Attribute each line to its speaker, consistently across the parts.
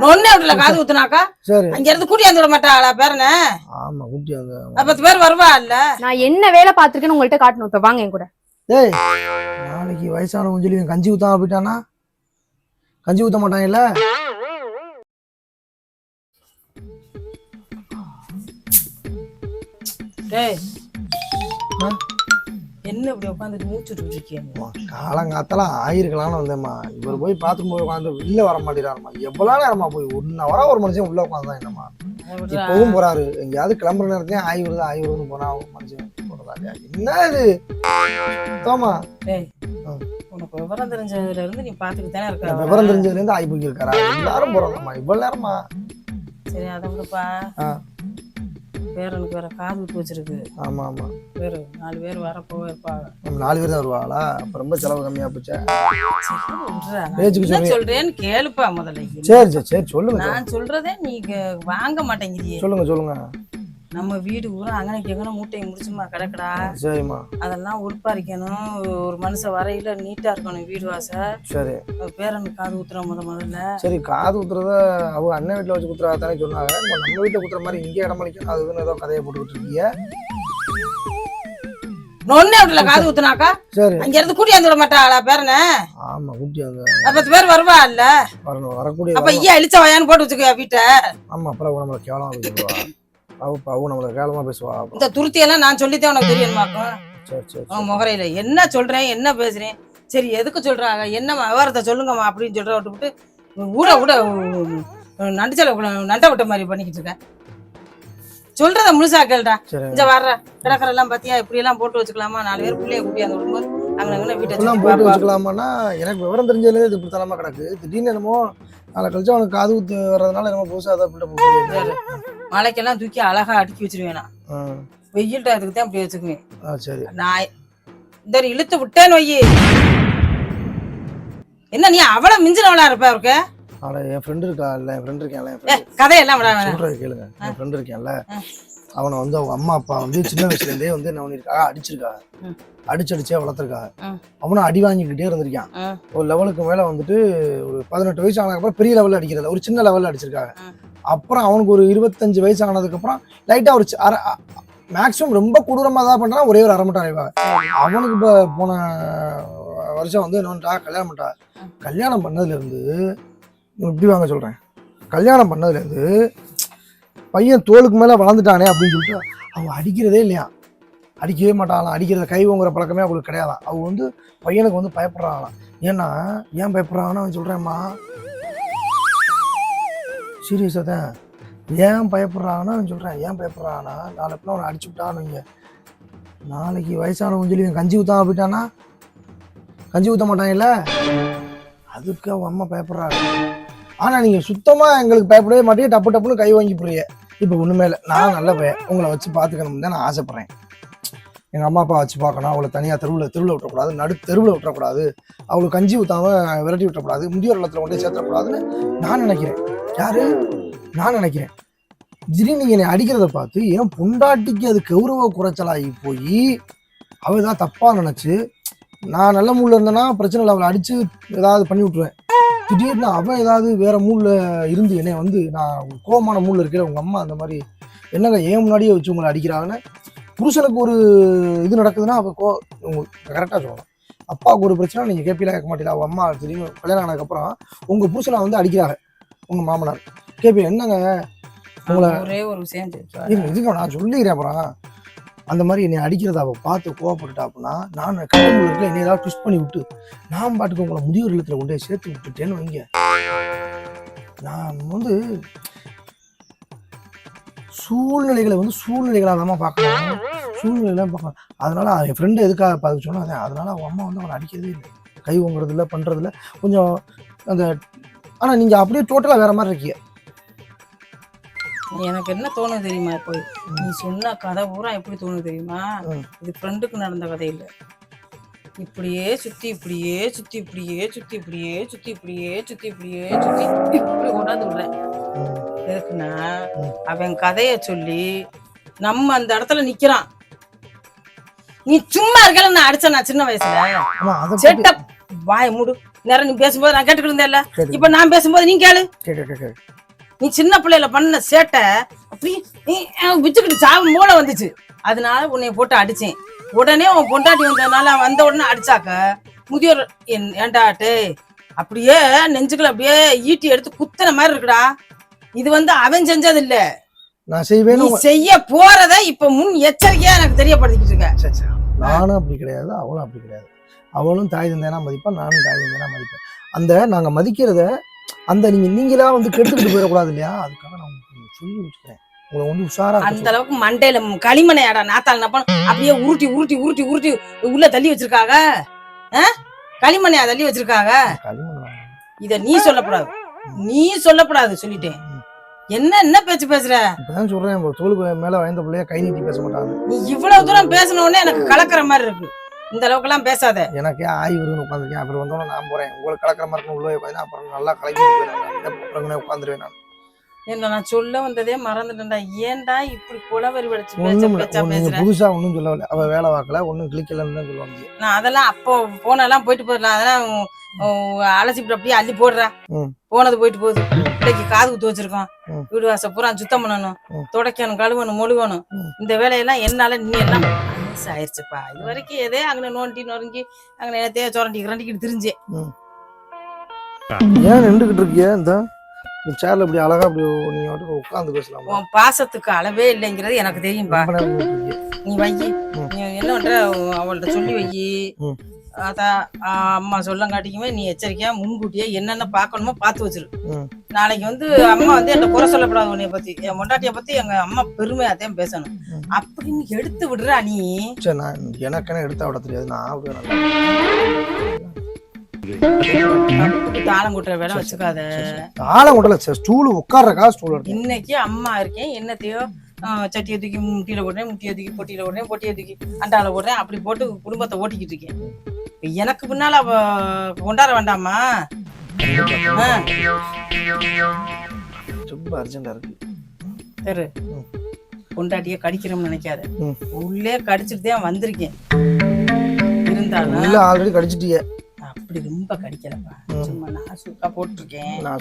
Speaker 1: நொன்னே வீட்டுல காது ஊத்துனாக்கா
Speaker 2: சரி.
Speaker 1: அங்க இருந்து கூட்டியாந்து விட மாட்டாளா பேரனே?
Speaker 2: ஆமா குட்டி அந்த
Speaker 1: அப்ப பத்து பேர் வருவா இல்ல?
Speaker 3: நான் என்ன வேலை பார்த்திருக்கேன்னு உங்கள்ட்ட காட்டணும். இப்ப வாங்க என் கூட.
Speaker 2: ஏய் நாளைக்கு வயசானவங்க சொல்லி கஞ்சி ஊத்தாம போயிட்டானா கஞ்சி ஊத்த மாட்டாங்கல்ல
Speaker 1: டேய்.
Speaker 2: ஆ?
Speaker 1: என்ன இப்படி உட்காந்துட்டு மூச்சு விட்டுட்டு இருக்கீங்க
Speaker 2: காலங்காத்தெல்லாம் ஆயிருக்கலாம்னு வந்தேம்மா. இவர் போய் பார்த்துட்டு போய் உட்காந்து வெளில வர மாட்டேறாருமா எவ்வளவு நேரமா போய் ஒன்னு வர ஒரு மனுஷன் உள்ள உட்காந்துதான் என்னம்மா. இப்பவும் போறாரு. எங்கேயாவது கிளம்புற நேரத்தையும் ஆய் வருது ஆய் வருதுன்னு போனா மனுஷன் போறதா? என்ன இது? தோமா.
Speaker 1: உனக்கு விவரம் தெரிஞ்சதுல இருந்து நீ பாத்துக்கிட்டு தானே இருக்க.
Speaker 2: விவரம். தெரிஞ்சதுல இருந்து ஆய் போய் இருக்காரா எல்லாரும் போறாங்கம்மா இவ்வளவு நேரமா?
Speaker 1: சரி அதை விடுப்பா. பேரனுக்கு வேற காது ஊத்து வச்சிருக்கு
Speaker 2: ஆமா ஆமா.
Speaker 1: பேரு நாலு பேர் வர போக இருப்பாங்க
Speaker 2: நாலு பேர் தான் வருவாங்களா? அப்ப ரொம்ப செலவு கம்மியா போச்சே.
Speaker 1: என்ன சொல்றேன்னு கேளுப்பா முதல்ல.
Speaker 2: சரி சரி சரி சொல்லுங்க
Speaker 1: நான் சொல்றதே நீங்க வாங்க மாட்டேங்கிறியே.
Speaker 2: சொல்லுங்க சொல்லுங்க.
Speaker 1: நம்ம வீடு ஊரா அங்கனைக்கு எங்கன மூட்டையை முடிச்சுமா கிடக்குடா.
Speaker 2: சரிம்மா.
Speaker 1: அதெல்லாம் உட்பாரிக்கணும் ஒரு மனுஷன் வரையில நீட்டா இருக்கணும் வீடு வாசல்
Speaker 2: சரி.
Speaker 1: பேரனுக்கு காது ஊத்துற முத முதல்ல.
Speaker 2: சரி காது குத்துறத அவங்க அண்ணன் வீட்டுல வச்சு குத்துறா தானே சொன்னாங்க. நம்ம நம்ம வீட்டுல குத்துற மாதிரி இங்கே இடம் அளிக்கணும் அது இதுன்னு ஏதோ கதையை போட்டுக்கிட்டு இருக்கீங்க.
Speaker 1: நொன்னே வீட்டுல காது ஊத்துனாக்கா
Speaker 2: சரி.
Speaker 1: அங்க இருந்து கூட்டியாந்து விட மாட்டாளா பேரனே?
Speaker 2: ஆமா குட்டி அந்த
Speaker 1: அப்ப பத்து பேர் வருவா இல்ல?
Speaker 2: வரணும் வரக்கூடிய
Speaker 1: அப்ப ஐயா இழிச்ச வயான்னு போட்டு வச்சுக்க வீட்டை.
Speaker 2: ஆமா அப்புறம் அவ நம்மளை கேவலமா பேசுவா அவ நம்மளை கேவலமா பேசுவா.
Speaker 1: இந்த துருத்தி எல்லாம் நான் சொல்லித்தான் உனக்கு தெரியணுமாக்கும்
Speaker 2: சரி சரி.
Speaker 1: உன் முகரையில என்ன சொல்றேன்? என்ன பேசுறேன்? சரி எதுக்கு சொல்றாங்க? என்னம்மா விவரத்தை சொல்லுங்கம்மா அப்படின்னு சொல்ற விட்டு ஊட ஊட நண்டுச்சல நண்டை விட்ட மாதிரி பண்ணிக்கிட்டு இருக்கேன். சொல்றத முழுசா கேளுடா. இந்த வர்ற. கிடக்கிற எல்லாம் பாத்தியா? இப்படி எல்லாம் போட்டு வச்சுக்கலாமா? நாலு பேர் பிள்ளைய கூட்டி அந்த விடும்போது அங்கே அங்கே வீட்டை
Speaker 2: போட்டு. வச்சுக்கலாமான்னா எனக்கு விவரம் தெரிஞ்சதுல இது இப்படி தரமா கிடக்கு. திடீர்னு என்னமோ நாளை கழிச்சு அவனுக்கு காது ஊத்து வர்றதுனால என்னமோ புதுசா அதை போட்டு
Speaker 1: மலைக்கெல்லாம் தூக்கி அழகா அடுக்கி வச்சிருவேன். நான் வெயில் டயத்துக்கு தான் அப்படி வச்சுக்குவேன்
Speaker 2: சரி.
Speaker 1: நான் இந்த இழுத்து விட்டேன்னு வையி. என்ன நீ அவளை மிஞ்சினவளா இருப்ப இருக்க
Speaker 2: ஆனா என் ஃப்ரெண்டு இருக்கா இல்ல என் ஃப்ரெண்ட் friend.
Speaker 1: கதையெல்லாம்
Speaker 2: சொல்றது கேளுங்க. என் ஃப்ரெண்ட் இருக்கேன்ல. அவனை வந்து அவங்க அம்மா அப்பா வந்து சின்ன வயசுல இருந்தே வந்து என்ன பண்ணிருக்காங்க அடிச்சிருக்காங்க.
Speaker 1: ம்.
Speaker 2: அடிச்சு அடிச்சே வளர்த்துருக்காங்க. அவனும் அடி வாங்கிக்கிட்டே இருந்திருக்கான். ஒரு லெவலுக்கு மேல வந்துட்டு ஒரு பதினெட்டு வயசு ஆனதுக்கப்புறம் பெரிய லெவல்ல அடிக்கிறதுல ஒரு சின்ன லெவல்ல அடிச்சிருக்காங்க. அப்புறம் அவனுக்கு ஒரு இருபத்தஞ்சு வயசு ஆனதுக்கப்புறம் லைட்டாக ஒரு அரை மேக்ஸிமம் ரொம்ப கொடூரமாக தான் பண்ணுறான் ஒரே ஒரு அரை மட்டும் அறைவாங்க அவனுக்கு இப்போ போன வருஷம் வந்து என்னன்றா கல்யாணம் பண்ணிட்டா கல்யாணம் பண்ணதுலேருந்து இப்படி வாங்க சொல்கிறேன் கல்யாணம் பண்ணதுலேருந்து பையன் தோலுக்கு மேலே வளர்ந்துட்டானே அப்படின்னு சொல்லிட்டு அவன் அடிக்கிறதே இல்லையா? அடிக்கவே மாட்டாங்களாம் அடிக்கிறத கை ஓங்குற பழக்கமே அவங்களுக்கு கிடையாதான். அவங்க வந்து பையனுக்கு வந்து பயப்படுறாங்களாம் ஏன்னா ஏன் பயப்படுறாங்கன்னு அவன் சொல்கிறேம்மா சீரியஸாக தான். ஏன் பயப்படுறாங்கன்னா நான் சொல்கிறேன் ஏன் பயப்படுறாங்கன்னா நாளை பிள்ளை அவனை அடிச்சு விட்டானுங்க. நாளைக்கு வயசானவங்க சொல்லி கஞ்சி ஊற்றாம போயிட்டானா கஞ்சி ஊற்ற மாட்டாங்கல்ல அதுக்கு அவன் அம்மா பயப்படுறாங்க. ஆனால் நீங்கள் சுத்தமாக எங்களுக்கு பயப்படவே மாட்டேங்க. டப்பு டப்புன்னு கை வாங்கி போறீங்க இப்போ ஒன்றுமே இல்லை. நான் நல்ல பையன். உங்களை வச்சு பார்த்துக்கணும்னு தான் நான் ஆசைப்பட்றேன். எங்கள் அம்மா அப்பா வச்சு பார்க்கணும். அவளை தனியாக தெருவில் தெருவில் விட்டக்கூடாது. நடு தெருவில் விட்டக்கூடாது. அவளுக்கு கஞ்சி ஊற்றாமல் விரட்டி விட்டக்கூடாது. முதியோர் இல்லத்தில் கொண்டு போய் சேர்த்துடக்கூடாதுன்னு நான் நினைக்கிறேன். யாரு? நான் நினைக்கிறேன். திடீர்னு என்னை அடிக்கிறத பார்த்து என் பொண்டாட்டிக்கு அது கௌரவ குறைச்சலாகி போய் அவள் தான் தப்பா நினைச்சு நான் நல்ல மூட்ல இருந்தேன்னா பிரச்சனை இல்லை அவளை அடிச்சு ஏதாவது பண்ணி விட்டுருவேன். திடீர்னு அவன் ஏதாவது வேற மூட்ல இருந்து என்னை வந்து நான் கோபமான கோவமான இருக்கிற உங்க அம்மா அந்த மாதிரி என்னங்க ஏன் முன்னாடியே வச்சு உங்களை அடிக்கிறாங்கன்னு புருஷனுக்கு ஒரு இது நடக்குதுன்னா அவ கோ உங்களுக்கு கரெக்டாக சொல்லணும். அப்பாவுக்கு ஒரு பிரச்சனை நீங்கள் கேட்பீங்களா கேட்க மாட்டீங்களா? அவங்க அம்மா திடீர்னு கல்யாணம் ஆனதுக்கப்புறம் உங்கள் புருஷனை வந்து அடிக்கிறாங்க. உங்கள் மாமனார். கேட்பீங்க என்னங்க? உங்களை
Speaker 1: ஒரே ஒரு விஷயம்
Speaker 2: இதுங்க நான் சொல்லிக்கிறேன் அப்புறம். அந்த மாதிரி என்னை அடிக்கிறத பார்த்து கோவப்பட்டுட்டா அப்படின்னா நான் கடவுள் இருக்க என்னை ஏதாவது ட்விஸ்ட் பண்ணி விட்டு நான் பாட்டுக்கு உங்களை முதியோர் இல்லத்தில் கொண்டு போய் சேர்த்து விட்டுட்டேன்னு வைங்க. நான் வந்து சூழ்நிலைகளை வந்து சூழ்நிலைகளாக தான் பார்க்கணும் சூழ்நிலைகளாக பார்க்கணும். அதனால என் ஃப்ரெண்டு எதுக்காக பார்த்து சொன்னா அதான் அதனால அவன் அம்மா வந்து அவனை அடிக்கிறதே இல்லை. கை ஓங்குறது இல்லை பண்ணுறது இல்லை கொஞ்சம் அந்த ஆனால் நீங்கள் அப்படியே டோட்டலாக வேற மாதிரி இருக்கீங்க.
Speaker 1: எனக்கு என்ன தோணுது தெரியுமா இப்போ? நீ சொன்ன கதை பூரா எப்படி தோணுது தெரியுமா. இது ஃப்ரெண்டுக்கு நடந்த கதை இல்ல. இப்படியே சுத்தி இப்படியே சுத்தி இப்படியே சுத்தி இப்படியே சுத்தி இப்படியே சுத்தி இப்படியே சுத்தி இப்படி கொண்டாந்து விடுறேன். எதுக்குன்னா. அவன் கதைய சொல்லி நம்ம அந்த இடத்துல நிக்கிறான். நீ சும்மா இருக்கல நான் அடிச்சேன் நான் சின்ன வயசுல. செட்டப் வாய மூடு. நேரம் நீ பேசும்போது நான் கேட்டுக்கிட்டு இருந்தேன்ல. இப்ப நான் பேசும்போது நீ கேளு. நீ சின்ன பிள்ளையில பண்ண சேட்டை அப்படி விச்சுக்கிட்டு சாவு மூளை வந்துச்சு. அதனால உன்னை போட்டு அடிச்சேன். உடனே உன் பொண்டாட்டி வந்ததுனால வந்த உடனே அடிச்சாக்க முதியோர் ஏண்டாட்டு அப்படியே நெஞ்சுக்குள்ள அப்படியே ஈட்டி எடுத்து குத்துன மாதிரி இருக்குடா. இது வந்து அவன் செஞ்சது இல்ல.
Speaker 2: நான் செய்வேன்னு
Speaker 1: நீ செய்ய போறத இப்ப முன் எச்சரிக்கையா எனக்கு தெரியப்படுத்திக்கிட்டு இருக்க.
Speaker 2: சரி, சரி. நானும் அப்படி கிடையாது அவளும் அப்படி கிடையாது. அவளும் தாய் தந்தையனா மதிப்பா நானும் தாய் தந்தையனா மதிப்பேன். அந்த நாங்க மதிக்கிறத அந்த நீங்க நீங்களா வந்து கெடுத்துக்கிட்டு போயிடக்கூடாது இல்லையா? அதுக்காக நான் உங்களுக்கு சொல்லி வச்சுக்கிறேன் உங்களை வந்து உஷாரா இருக்க
Speaker 1: அந்த அளவுக்கு மண்டையில களிமணையாடா நாத்தாள் நப்பன் அப்படியே உருட்டி உருட்டி உருட்டி உருட்டி உள்ள தள்ளி வச்சிருக்காங்க? களிமணையா தள்ளி வச்சிருக்காங்க.
Speaker 2: களிமண்.
Speaker 1: இத நீ சொல்லக்கூடாது நீ சொல்லக்கூடாது சொல்லிட்டேன். என்ன என்ன பேச்சு பேசுற?
Speaker 2: இப்பதான் சொல்றேன் தோளுக்கு மேல வயந்த பிள்ளைய கை நீட்டி பேச மாட்டாங்க.
Speaker 1: நீ இவ்வளவு தூரம் பேசின உடனே எனக்கு கலக்கிற மாதிரி இருக்கு. இந்த அளவுக்கு எல்லாம் பேசாத.
Speaker 2: எனக்கே ஆய் வருதுன்னு உட்காந்துருக்கேன் அப்புறம் வந்தோடனே நான் போறேன். உங்களுக்கு கலக்கிற மாதிரி உள்ள உட்காந்து அப்புறம் நல்லா கலக்கி உட்காந்துருவேன் நான்.
Speaker 1: என்ன நான் சொல்ல வந்ததே மறந்துட்டேன்டா. ஏன்டா இப்படி குலவரி வடிச்சு
Speaker 2: புதுசா ஒன்றும் சொல்லல அவ வேலை பார்க்கல ஒன்றும் கிளிக்கலன்னு தான் சொல்லுவாங்க.
Speaker 1: நான் அதெல்லாம் அப்போ போனெல்லாம் போயிட்டு போயிடலாம் அதெல்லாம் அலசிட்டு அப்படியே அள்ளி போடுறா. போனது போயிட்டு போகுது. பிள்ளைக்கு காது குத்து வச்சிருக்கோம். வீடு வாசல் பூரா சுத்தம் பண்ணணும். துடைக்கணும் கழுவணும் மொழுகணும். இந்த வேலையெல்லாம் என்னால நீ எல்லாம் வயசு ஆயிடுச்சுப்பா இது வரைக்கும் எதே அங்கே நோண்டி நொறுங்கி அங்கே நேரத்தையே சுரண்டி கிரண்டிக்கிட்டு திரிஞ்சேன்.
Speaker 2: ஏன் நின்றுகிட்டு இருக்கிய இந்த? இந்த சேர்ல இப்படி அழகா அப்படி நீங்க மட்டும் உட்காந்து பேசலாம்
Speaker 1: உன் பாசத்துக்கு அளவே இல்லைங்கிறது எனக்கு தெரியும்பா
Speaker 2: நின்னுட்டு இருக்கிய.
Speaker 1: நீ வை. நீ என்ன பண்ற அவள்கிட்ட சொல்லி வை. அதான் அம்மா சொல்லங்காட்டிக்குமே நீ எச்சரிக்கையா முன்கூட்டியே என்னென்ன பார்க்கணுமோ பார்த்து வச்சிரு. நாளைக்கு வந்து அம்மா வந்து என்கிட்ட குறை சொல்லப்படாது உன்னைய பத்தி என் பொண்டாட்டிய பத்தி எங்க அம்மா பெருமையாத்தையும் பேசணும்
Speaker 2: ம்.
Speaker 1: அப்படின்னு எடுத்து விடுறா நீ
Speaker 2: சரி நான் எனக்கென்ன எடுத்தா விட தெரியாது நான்
Speaker 1: தாளம் கூட்டுற வேலை வச்சுக்காத.
Speaker 2: ஆளை கொண்டல ஸ்டூல் உட்கார்றக்கா ஸ்டூல்
Speaker 1: இன்னைக்கு அம்மா இருக்கேன். என்னத்தையோ சட்டியை தூக்கி முட்டியில போடுறேன் முட்டியை தூக்கி பொட்டியில போடுறேன் பொட்டியை தூக்கி அண்டால போடுறேன். அப்படி போட்டு குடும்பத்தை ஓட்டிக்கிட்டு இருக்கேன். எனக்கு பின்னால கொண்டாட வேண்டாமா?
Speaker 2: ரொம்ப அர்ஜென்டா இருக்கு.
Speaker 1: சரி
Speaker 2: ம்.
Speaker 1: பொண்டாட்டிய கடிக்கிறோம்னு நினைக்காத. உள்ளே கடிச்சிட்டு தான் வந்திருக்கேன். இருந்தாலும்
Speaker 2: ஆல்ரெடி கடிச்சிட்டிய.
Speaker 1: அப்படி ரொம்ப கடிக்கலப்பா. சும்மா நான் சுக்கா போட்டிருக்கேன்.
Speaker 2: நான்.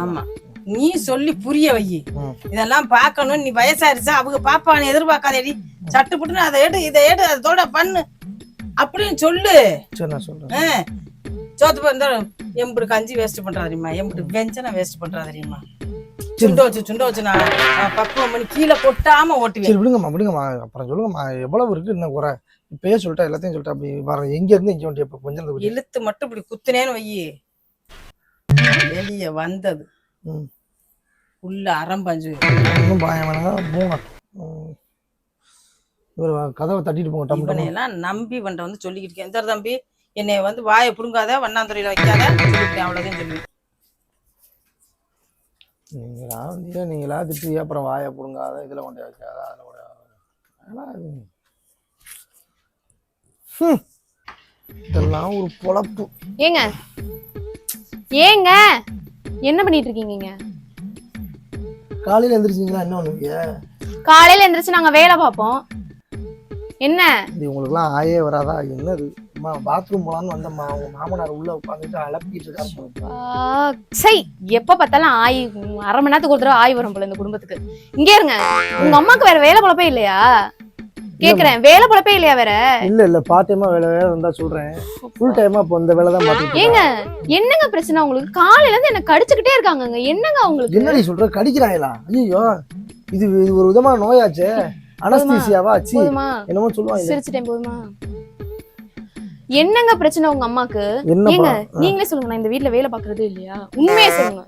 Speaker 1: ஆமா. நீ சொல்லி புரிய வை. இதெல்லாம் பார்க்கணும் நீ வயசாயிருச்சா? அவங்க பாப்பான்னு எதிர்பார்க்காதேடி. சட்டு புட்டுன்னு அதை எடு இதை எடு அதோட பண்ணு. அப்படின்னு சொல்லு.
Speaker 2: நான் சொல்றேன்.
Speaker 1: ஆ. சோத்து பந்தா எம்புடு கஞ்சி வேஸ்ட் பண்றா தெரியுமா எம்புடு வெஞ்சனை வேஸ்ட் பண்றா தெரியுமா சுண்ட வச்சு சுண்ட வச்சு நான் பக்குவம் பண்ணி கீழே கொட்டாம ஓட்டுவேன்.
Speaker 2: சரி விடுங்கம்மா விடுங்கம்மா. அப்புறம் சொல்லுங்கம்மா எவ்வளவு இருக்கு? இன்னும் குறை இப்பயே சொல்லிட்டா எல்லாத்தையும் சொல்லிட்டா அப்படி வர எங்க இருந்து இங்க வந்துட்டு இப்ப கொஞ்சம்
Speaker 1: இழுத்து மட்டும் இப்படி குத்துனேன்னு வை வெளிய வந்தது.
Speaker 2: ம்.
Speaker 1: உள்ள அரம்பஞ்சு
Speaker 2: ஒன்றும் பாயம் வேணாம் போங்க. இவர் கதவை தட்டிட்டு போங்க டம்மு.
Speaker 1: இவனையெல்லாம் நம்பி வண்ட வந்து சொல்லிக்கிட்டு இருக்கேன். தம்பி என்னைய வந்து வாயை புடுங்காத வண்ணாந்துறையில வைக்காத அவ்வளவுதான் சொல்லி
Speaker 2: நீங்களா வந்து நீங்களா திட்டி அப்புறம் வாயை பிடுங்காத இதில் கொண்டு வைக்காத அதில் கூட ஆனா அது ஹம். இதெல்லாம் ஒரு பொழப்பு
Speaker 3: ஏங்க ஏங்க என்ன பண்ணிட்டு இருக்கீங்க?
Speaker 2: காலையில் எந்திரிச்சிங்களா என்ன பண்ணுவீங்க
Speaker 3: காலையில எந்திரிச்சு நாங்க வேலை பார்ப்போம். என்ன?
Speaker 2: இது உங்களுக்குலாம் ஆயே வராதா என்னது அம்மா பாத்ரூம் போலான்னு வந்தம்மா. அவங்க மாமனார் உள்ள உட்காந்துட்டு அலப்பிட்டு இருக்காரு
Speaker 3: சை எப்ப பார்த்தாலும் ஆய் அரை மணி நேரத்துக்கு ஒரு தடவை ஆய் வரும் போல இந்த குடும்பத்துக்கு. இங்கே இருங்க. உங்க அம்மாக்கு வேற வேலை பொழப்பே இல்லையா? கேக்குறேன். வேலை பொழப்பே இல்லையா வேற?
Speaker 2: இல்ல இல்ல பார்ட் வேலை வேலை இருந்தா சொல்றேன். ஃபுல் டைமா இப்போ இந்த வேலை தான் பார்த்துட்டு
Speaker 3: ஏங்க. என்னங்க பிரச்சனை உங்களுக்கு? காலையில இருந்து என்ன கடிச்சுக்கிட்டே இருக்காங்கங்க. என்னங்க உங்களுக்கு?
Speaker 2: என்னடி சொல்ற? கடிக்கிறாங்களா ஐயோ இது இது ஒரு விதமான நோயாச்சே. அனஸ்தீசியாவா என்னமோ சொல்லுவாங்க.
Speaker 3: சிரிச்சிட்டேன் போதுமா? என்னங்க பிரச்சனை உங்க அம்மாக்கு? ஏங்க நீங்களே சொல்லுங்க நான் இந்த வீட்ல வேலை பாக்குறது இல்லையா? உண்மையே சொல்லுங்க.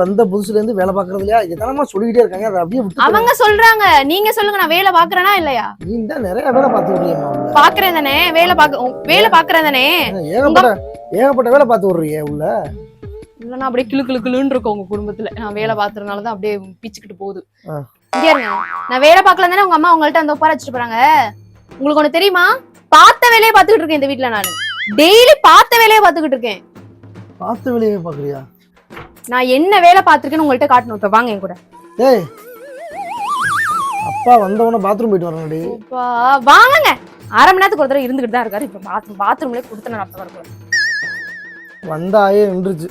Speaker 2: வந்த புதுசுல இருந்து வேலை பாக்குறது இல்லையா? சொல்லிக்கிட்டே இருக்காங்க
Speaker 3: அவங்க சொல்றாங்க நீங்க சொல்லுங்க நான் வேலை பாக்குறேனா இல்லையா?
Speaker 2: நீ தான் நிறைய வேலை பார்த்து விடுறியம்மா உள்ள.
Speaker 3: பாக்குறேன் தானே வேலை பாக்க வேலை பாக்குறேன் தானே
Speaker 2: ஏகப்பட்ட ஏகப்பட்ட வேலை பார்த்து விடுறியே உள்ள.
Speaker 3: இல்லைன்னா அப்படியே கிளு கிளு கிளுன்னு இருக்கும் உங்க குடும்பத்துல. நான் வேலை பாக்குறதுனால தான் அப்படியே பிச்சுக்கிட்டு போகுது. நான் வேலை பார்க்கல தானே உங்க அம்மா உங்கள்ட்ட வந்து உட்கார வச்சுட்டு போறாங்க? உங்களுக்கு ஒண்ணு தெரியுமா? பார்த்த வேலையை பார்த்துக்கிட்டு இருக்கேன் இந்த வீட்ல நான். டெய்லி பார்த்த வேலையை பார்த்துக்கிட்டு இருக்கேன்.
Speaker 2: பார்த்த வேலையே பாக்குறியா
Speaker 3: நான் என்ன வேலை பார்த்திருக்கேன்னு உங்கள்ட்ட காட்டணும். இப்ப வாங்க என் கூட.
Speaker 2: ஏய் அப்பா வந்தவொடனே பாத்ரூம் போயிட்டு வரணும்டி
Speaker 3: அப்பா, வாங்கங்க அரை மணி நேரத்துக்கு ஒரு தடவை இருந்துகிட்டு தான் இருக்காரு. இப்ப பாத்ரூம் பாத்ரூம்லயே கொடுத்து நான் வரக்கூடாது
Speaker 2: வந்த ஆயே நின்றுச்சு.